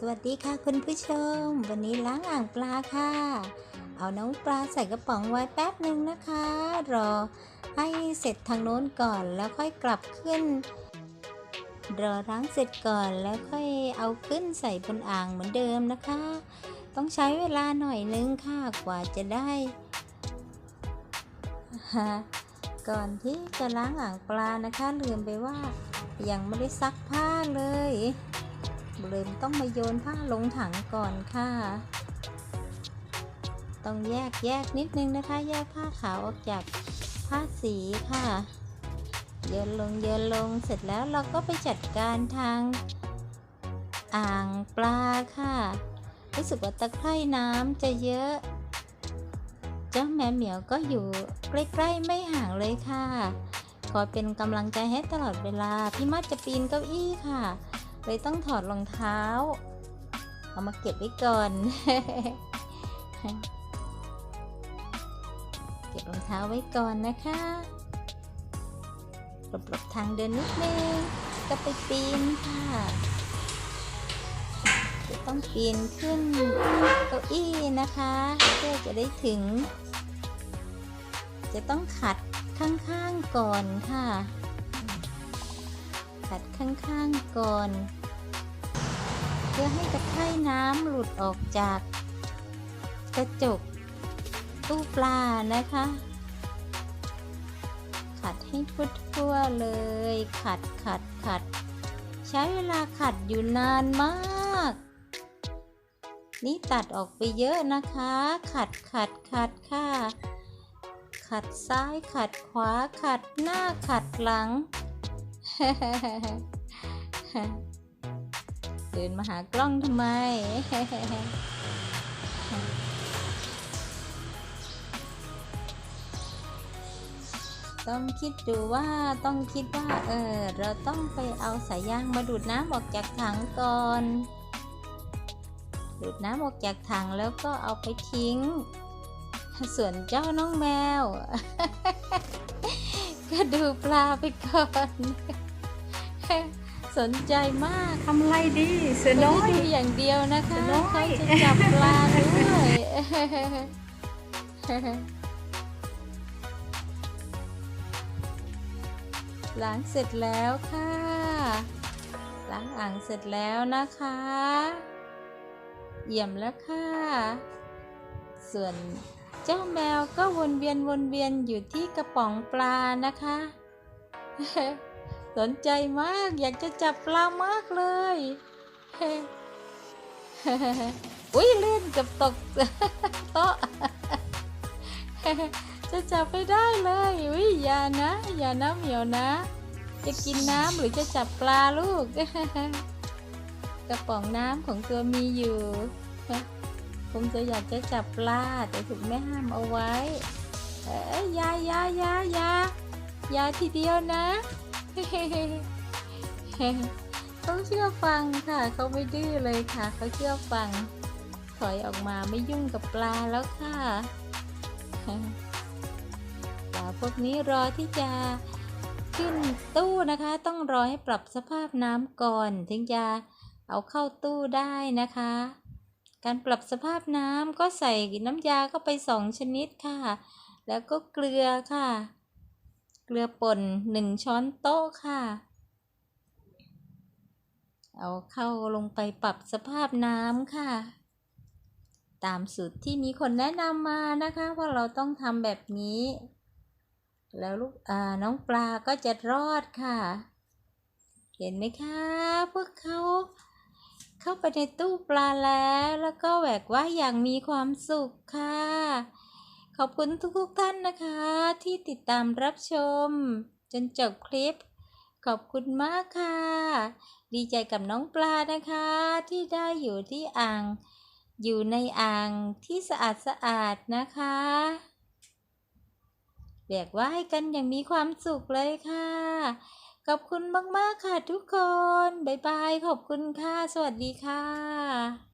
สวัสดีค่ะคุณผู้ชม วันนี้ล้างอ่างปลาค่ะ เอาน้องปลาใส่กระป๋องไว้แป๊บหนึ่งนะคะ รอให้เสร็จทางโน้นก่อนแล้วค่อยกลับขึ้น รอล้างเสร็จก่อนแล้วค่อยเอาขึ้นใส่บนอ่างเหมือนเดิมนะคะ ต้องใช้เวลาหน่อยนึงค่ะกว่าจะได้ก่อนที่จะล้างอ่างปลานะคะลืมไปว่ายังไม่ได้ซักผ้าเลย เลยต้องมาโยนผ้าลงถังก่อนค่ะ ต้องแยกแยกนิดนึงนะคะ แยกผ้าขาวออกจากผ้าสีค่ะโยนลงโยนลงเสร็จแล้วเราก็ไปจัดการทาง อ่างปลาค่ะ รู้สึกว่าตะไคร่น้ำจะเยอะเจ้าแมวเหมียวก็อยู่ใกล้ๆไม่ห่างเลยค่ะคอยเป็นกำลังใจให้ตลอดเวลา พี่มัดจะปีนเก้าอี้ค่ะ เลยต้องถอดรองเท้า เอามาเก็บไว้ก่อน เก็บรองเท้าไว้ก่อนนะคะหลบๆทางเดินนิดนึงก็ไปปีนค่ะ จะต้องปีนขึ้นเก้าอี้นะคะเพื่อจะได้ถึง จะต้องขัดข้างๆก่อนค่ะ ขัดข้างๆก่อน พื่อให้ตะไคร่น้ำหลุดออกจากกระจกตู้ปลานะคะ ขัดให้ทั่วๆเลย ขัดขัดขัด ใช้เวลาขัดอยู่นานมาก นี่ตัดออกไปเยอะนะคะ ขัดขัดขัดค่ะ ขัดซ้ายขัดขวาขัดหน้าขัดหลัง ดินมาหากล้องทำไม ต้องคิดดูว่าต้องคิดว่า เออ เราต้องไปเอาสายยางมาดูดน้ำออกจากถังก่อน ดูดน้ำออกจากถังแล้วก็เอาไปทิ้ง ส่วนเจ้าน้องแมว ก็ดูปลาไปก่อน สนใจมากทำอะไรดีเสือน้อยไม่ได้ดูอย่างเดียวนะคะเสือน้อยเขาจะจับปลาด้วยล้างเสร็จแล้วค่ะล้างอ่างเสร็จแล้วนะคะ เยี่ยมแล้วค่ะ ส่วนเจ้าแมวก็วนเวียนวนเวียนอยู่ที่กระป๋องปลานะคะ สนใจมากอยากจะจับปลามากเลยอุ้ยเล่นกับตกโต๊ะจะจับไปได้เลยอุ้ยอย่านะอย่านะเหมียวนะ จะกินน้ำหรือจะจับปลาลูก กระป๋องน้ำของตัวมีอยู่คงจะอยากจะจับปลาแต่ถูกแม่ห้ามเอาไว้ เอ้ยยายายายายาทีเดียวนะ เขาเชื่อฟังค่ะเขาไม่ดื้อเลยค่ะเขาเชื่อฟัง ถอยออกมาไม่ยุ่งกับปลาแล้วค่ะปลาพวกนี้รอที่จะขึ้นตู้นะคะ ต้องรอให้ปรับสภาพน้ำก่อน ถึงจะเอาเข้าตู้ได้นะคะ การปรับสภาพน้ำก็ใส่น้ำยาเข้าไปสองชนิดค่ะ แล้วก็เกลือค่ะ เกลือป่นหนึ่งช้อนโต๊ะค่ะ เอาเข้าลงไปปรับสภาพน้ำค่ะ ตามสูตรที่มีคนแนะนำมานะคะ ว่าเราต้องทำแบบนี้ แล้วลูกอ่าน้องปลาก็จะรอดค่ะ เห็นไหมคะ พวกเขาเข้าไปในตู้ปลาแล้ว แล้วก็แหวกว่ายอย่างมีความสุขค่ะ ขอบคุณทุกๆท่านนะคะ ที่ติดตามรับชม จนจบคลิป ขอบคุณมากค่ะ ดีใจกับน้องปลานะคะ ที่ได้อยู่ที่อ่าง อยู่ในอ่างที่สะอาดสะอาดนะคะแบกว่ายกันอย่างมีความสุขเลยค่ะ ขอบคุณมาก ๆ ค่ะทุกคน บ๊ายบาย ขอบคุณค่ะ สวัสดีค่ะ